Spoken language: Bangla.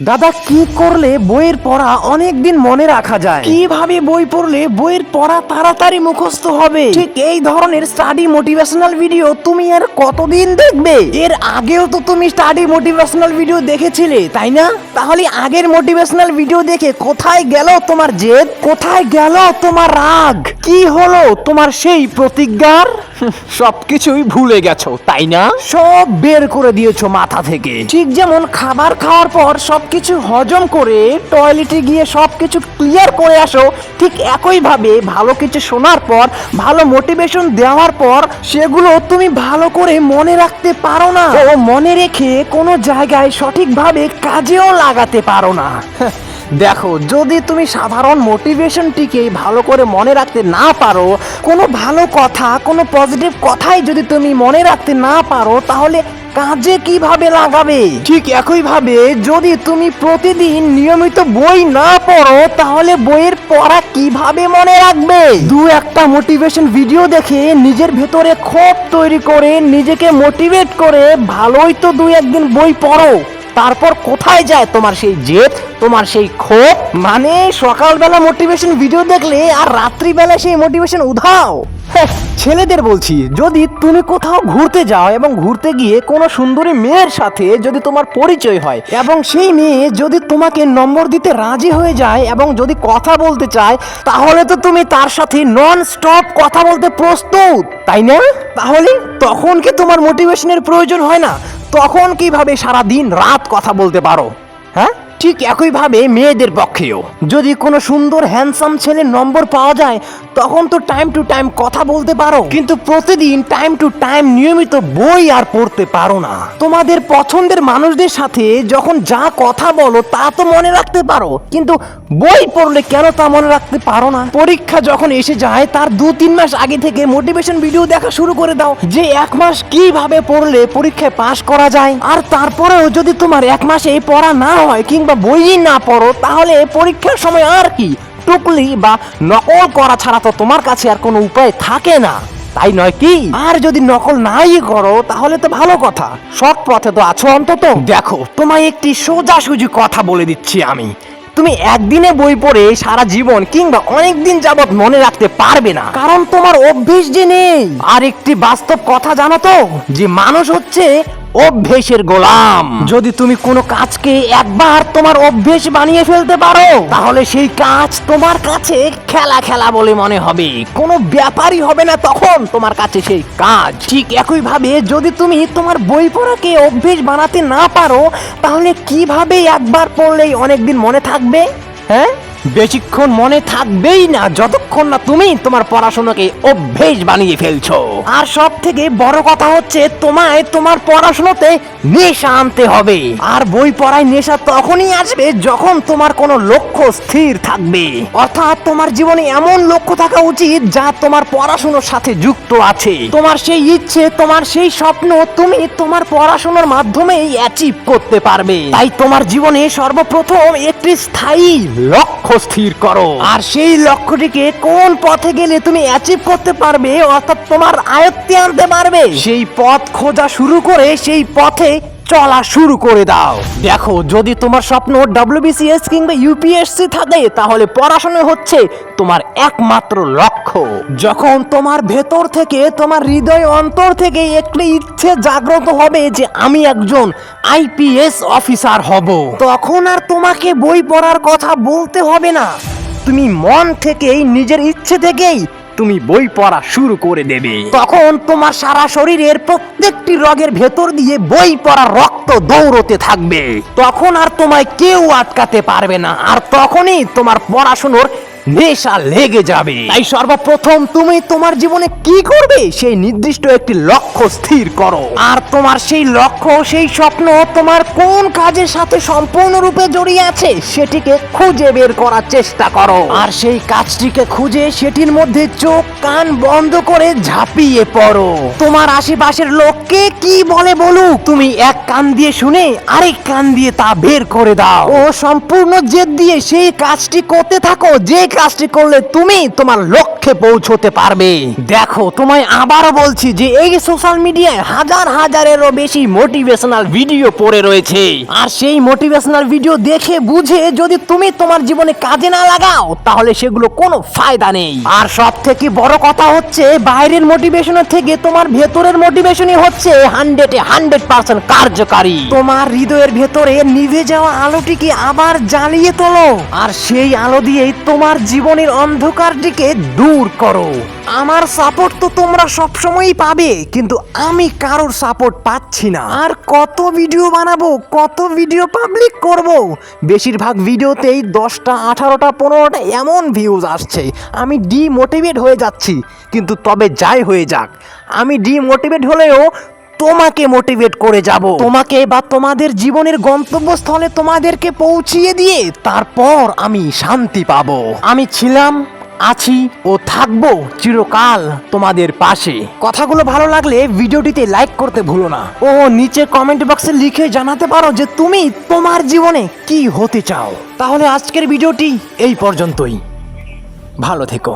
দাদা কি করলে বইয়ের পড়া অনেক দিন মনে রাখা যায়? কীভাবে বই পড়লে বইয়ের পড়া তাড়াতাড়ি মুখস্থ হবে? ঠিক এই ধরনের স্টাডি মোটিভেশনাল ভিডিও তুমি আর কতদিন দেখবে? এর আগেও তো তুমি স্টাডি মোটিভেশনাল ভিডিও দেখেছিলে তাই না? তাহলে আগের মোটিভেশনাল ভিডিও দেখে কোথায় গেল তোমার জেদ? কোথায় গেল তোমার রাগ? কি হলো তোমার সেই প্রতিজ্ঞার? সবকিছুই ভুলে গেছো তাই না? সব বের করে দিয়েছ মাথা থেকে। ঠিক যেমন খাবার খাওয়ার পর সবকিছু হজম করে টয়লেটে গিয়ে সব কিছু ক্লিয়ার করে আসো, ঠিক একইভাবে ভালো কিছু শোনার পর, ভালো মোটিভেশন দেওয়ার পর, সেগুলো তুমি ভালো করে মনে রাখতে পারো না। ও মনে রেখে কোনো জায়গায় সঠিকভাবে কাজেও লাগাতে পারো না। দেখো, যদি তুমি সাধারণ মোটিভেশনটিকে ভালো করে মনে রাখতে না পারো, কোনো ভালো কথা, কোনো পজিটিভ কথাই যদি তুমি মনে রাখতে না পারো, তাহলে কাজে কীভাবে লাগাবে? ঠিক একইভাবে যদি তুমি প্রতিদিন নিয়মিত বই না পড়ো, তাহলে বইয়ের পড়া কীভাবে মনে রাখবে? দু একটা মোটিভেশন ভিডিও দেখে নিজের ভেতরে ক্ষোভ তৈরি করে নিজেকে মোটিভেট করে ভালোই তো দু একদিন বই পড়ো। তারপর কোথায় যায় তোমার সেই জেদ তোমার সেই ক্ষোভ? মানে সকালবেলা মোটিভেশন ভিডিও দেখলে আর রাত্রিবেলা সেই মোটিভেশন উধাও। হ্যাঁ, ছেলেদের বলছি যদি তুমি কোথাও ঘুরতে যাও এবং ঘুরতে গিয়ে কোনো সুন্দরী মেয়ের সাথে যদি তোমার পরিচয় হয় এবং সেই মেয়ে যদি তোমাকে নম্বর দিতে রাজি হয়ে যায় এবং যদি কথা বলতে চায় তাহলে তো তুমি তার সাথে নন স্টপ কথা বলতে প্রস্তুত তাই না? তাহলে তখন কি তোমার মোটিভেশনের প্রয়োজন হয় না? তখন কীভাবে সারা দিন রাত কথা বলতে পারো? হ্যাঁ? ঠিক একইভাবে মেয়েদের পক্ষেও। যদি কোনো সুন্দর হ্যান্ডসাম ছেলের নম্বর পাওয়া যায়, তখন তো টাইম টু টাইম কথা বলতে পারো। কিন্তু প্রতিদিন টাইম টু টাইম নিয়মিত বই আর পড়তে পারো না। তোমাদের পছন্দের মানুষদের সাথে যখন যা কথা বলো, তা তো মনে রাখতে পারো। কিন্তু বই পড়লে কেন তা মনে রাখতে পারো না? পরীক্ষা যখন এসে যায়, তার দু তিন মাস আগে থেকে মোটিভেশন ভিডিও দেখা শুরু করে দাও, যে এক মাস কীভাবে পড়লে পরীক্ষায় পাশ করা যায়। আর তারপরেও যদি তোমার এক মাসে পড়া না হয়, কিংবা বইই না পড়ো, তাহলে পরীক্ষার সময় আর কি? টুকলি বা নকল করা ছাড়া তো তোমার কাছে আর কোনো উপায় থাকে না। তাই নয় কি? আর যদি নকল নাই করো, তাহলে তো ভালো কথা। সৎ পথে তো আছো অন্তত। দেখো, তোমায় একটি সোজাসুজি কথা বলে দিচ্ছি আমি। তুমি একদিনে বই পড়ে সারা জীবন কিংবা অনেক দিন যাবত মনে রাখতে পারবে না। কারণ তোমার অভ্যেস যে নেই। আর একটি বাস্তব কথা জানো তো, যে মানুষ হচ্ছে অভ্যেসের গোলাম। যদি তুমি কোনো কাজকে একবার তোমার অভ্যেস বানিয়ে ফেলতে পারো, তাহলে সেই কাজ তোমার কাছে খেলা খেলা বলে মনে হবে। কোনো ব্যাপারই হবে না তখন তোমার কাছে সেই কাজ। ঠিক একই ভাবে যদি তুমি তোমার বই পড়াকে অভ্যেস বানাতে না পারো, তাহলে কীভাবে একবার পড়লেই অনেকদিন মনে থাকবে? হ্যাঁ? বেশিক্ষণ মনে থাকবেই না যতক্ষণ না তুমি তোমার পড়াশোনাকে অভ্যেস বানিয়ে ফেলছো। আর সব থেকে বড় কথা হচ্ছে, তোমায় তোমার পড়াশোনাতে নেশা আনতে হবে। আর বই পড়ায় নেশা তখনই আসবে যখন তোমার কোনো লক্ষ্য স্থির থাকবে। অর্থাৎ তোমার জীবনে এমন লক্ষ্য থাকা উচিত যা তোমার পড়াশোনার সাথে যুক্ত আছে। তোমার সেই ইচ্ছে, তোমার সেই স্বপ্ন তুমি তোমার পড়াশোনার মাধ্যমেই অ্যাচিভ করতে পারবে। তাই তোমার জীবনে সর্বপ্রথম একটি স্থায়ী লক্ষ্য স্থির করো। আর সেই লক্ষ্যটিকে কোন পথে গেলে তুমি অ্যাচিভ করতে পারবে অর্থাৎ তোমার আয়ত্তে আনতে পারবে? সেই পথ খোঁজা শুরু করে সেই পথে চলা শুরু করে দাও। দেখো, যদি তোমার স্বপ্ন ডব্লিউবিসিএস কিংবা ইউপিএসসি থাকে, তাহলে পড়াশোনা হচ্ছে তোমার একমাত্র লক্ষ্য। যখন তোমার ভেতর থেকে, তোমার হৃদয় অন্তর থেকে একটি ইচ্ছে জাগ্রত হবে যে আমি একজন আইপিএস অফিসার হব, তখন আর তোমাকে বই পড়ার কথা বলতে হবে না। তুমি মন থেকেই, নিজের ইচ্ছে থেকেই তুমি বই পড়া শুরু করে দেবে। তখন তোমার সারা শরীরের প্রত্যেকটি রগের ভেতর দিয়ে বই পড়ার রক্ত দৌড়তে থাকবে। তখন আর তোমায় কেউ আটকাতে পারবে না। আর তখনই তোমার পড়াশুনোর নেশা লেগে যাবে। তাই সর্বপ্রথম তুমি তোমার জীবনে কি করবে? সেই নির্দিষ্ট একটি লক্ষ্য স্থির করো। আর তোমার সেই লক্ষ্য সেই স্বপ্ন তোমার কোন কাজের সাথে সম্পূর্ণরূপে জড়িয়ে আছে সেটিকে খুঁজে বের করার চেষ্টা করো। আর সেই কাজটিকে খুঁজে সেটির মধ্যে চোখ কান বন্ধ করে ঝাঁপিয়ে পড়ো। তোমার আশেপাশের লোককে কি বলে বলুক? তুমি এক কান দিয়ে শুনে আরেক কান দিয়ে তা বের করে দাও। ও সম্পূর্ণ জেদ দিয়ে সেই কাজটি করতে থাকো যে কাজটি করলে তুমি তোমার লক্ষ্যে পৌঁছতে পারবে। দেখো, তোমায় আবারও বলছি যে এই সোশ্যাল মিডিয়ায় হাজার হাজারেরও বেশি মোটিভেশনাল ভিডিও পড়ে রয়েছে। আর সেই মোটিভেশনাল ভিডিও দেখে, বুঝে যদি তুমি তোমার জীবনে কাজে না লাগাও, তাহলে সেগুলো কোনো ফায়দা নেই। আর সব থেকে বড় কথা হচ্ছে, বাইরের মোটিভেশনের থেকে তোমার ভেতরের মোটিভেশনই হচ্ছে হান্ড্রেডে হান্ড্রেড পার্সেন্ট কার্যকারী। তোমার হৃদয়ের ভেতরে নিভে যাওয়া আলোটিকে আবার জ্বালিয়ে তোলো। আর সেই আলো দিয়েই তোমার জীবনের অন্ধকারটিকে দূর করো। আমার সাপোর্ট তো তোমরা সবসময়ই পাবে, কিন্তু আমি কারোর সাপোর্ট পাচ্ছি না। আর কত ভিডিও বানাবো, কত ভিডিও পাবলিক করব? বেশিরভাগ ভিডিওতেই দশটা, আঠারোটা, পনেরোটা এমন ভিউজ আসছে। আমি ডিমোটিভেট হয়ে যাচ্ছি, কিন্তু তবে যাই হয়ে যাক। আমি ডিমোটিভেট হলেও তোমাকে মোটিভেট করে যাব। তোমাকে বা তোমাদের জীবনের গন্তব্যস্থলে তোমাদেরকে পৌঁছিয়ে দিয়ে তারপর আমি শান্তি পাবো। আমি ছিলাম, আছি ও থাকব চিরকাল তোমাদের পাশে। কথাগুলো ভালো লাগলে ভিডিওটিতে লাইক করতে ভুলো না। ও নিচে কমেন্ট বক্সে লিখে জানাতে পারো যে তুমি তোমার জীবনে কি হতে চাও। তাহলে আজকের ভিডিওটি এই পর্যন্তই। ভালো থেকো।